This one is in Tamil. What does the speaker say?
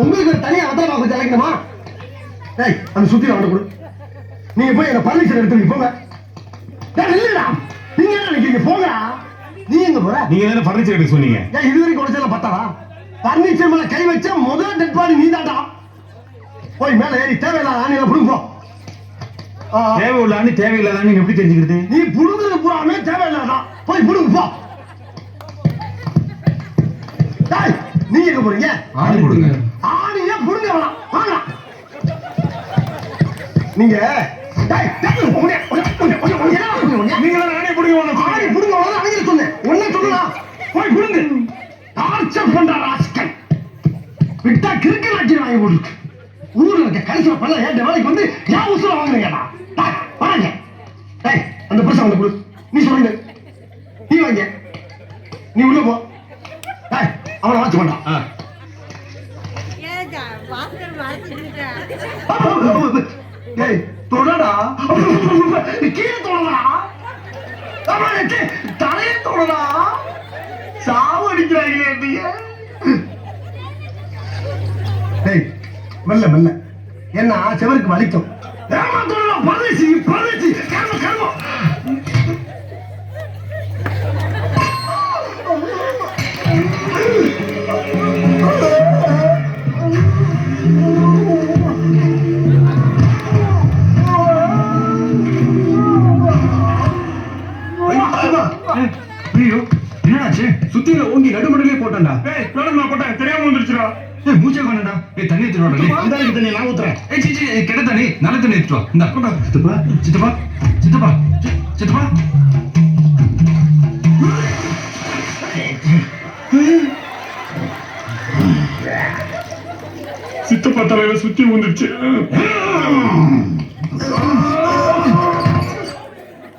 உங்களுக்கு ஒரு தனியா வந்தா கொஞ்சம் அழைக்கணுமா டேய் அந்த சுத்தி அவனை கொடு நீங்க போய் என்ன பர்மிஷன் எடுத்து போங்க. டேய் இல்லடா நீங்க என்ன நினைக்கிறீங்க? போங்க. நீ எங்க போற? நீங்க தானே ஃபர்னிச்சர் எடுக்க சொன்னீங்க? ஏன் இதுவரைக்கும் குறைச்சல பத்தாடா பர்னிச்சர் மேல கை வச்ச முதல் டெட் பாடி நீ தாண்டா போய் மேல ஏறி தேவையில்லாத ஆணியில புடுங்க. தேவை உள்ளான்னு தேவையில்லாதான்னு நீங்க எப்படி தெரிஞ்சுக்கிறது? நீ புடுங்குறது பூராமே தேவையில்லாதான் போய் புடுங்க போ. எங்க போறீங்க? ஆணி கொடுங்க ஆணிய புடுங்க வேணாம் வாங்க நீங்க டேய் டேய் உன்னை உன்னை உன்னை உன்னை உன்னை என்ன புடுங்க உன்னை நீங்க தான் நானே பிடிக்க ஆணி புடுங்க வரல அவங்க சொன்னேன். உன்னை சொல்லலாம் போய் புடுங்க டார்ச்சர் பண்ற ராஸ்கல். விட்டா கிறுக்கு நாட்டி வாங்கி ஊர்ல இருக்க கடைசியில பண்ண ஏன் வேலைக்கு வந்து ஏன் உசுர வாங்குறீங்கடா. வாங்க. டேய் அந்த கொடு. நீ சொல்லுங்க. நீ வாங்க. நீ உள்ள போ. அவனை வாட்ச் பண்ணான் டேய் தொடடா கீழே தொடடா தலையை தொடடா சாவு அடிக்கிறாங்களே டேய் மெல்ல மெல்ல. என்ன செவருக்கு வலிக்கும். ஏமா தொடடா பரதேசி பரதேசி. ஐயோ என்னாச்சு சுத்தியில ஓங்கி நடுமடலே போட்டான்டா. ஏய் மேடம் நான் போட்டேன் தெரியாம வந்துருச்சுடா. ஏய் மூச்சே காணடா ஏய் தண்ணி எடுத்துட்டு வாடா இருக்கு தண்ணி நான் ஊத்துறேன். ஏய் சீ சீ ஏய், கெட்ட தண்ணி நல்ல தண்ணி எடுத்துட்டு வா. இந்தா. கொண்டா சித்தப்பா சித்தப்பா சித்தப்பா. சித்தப்பா. சித்தப்பா தலையில சுத்தி வந்துருச்சு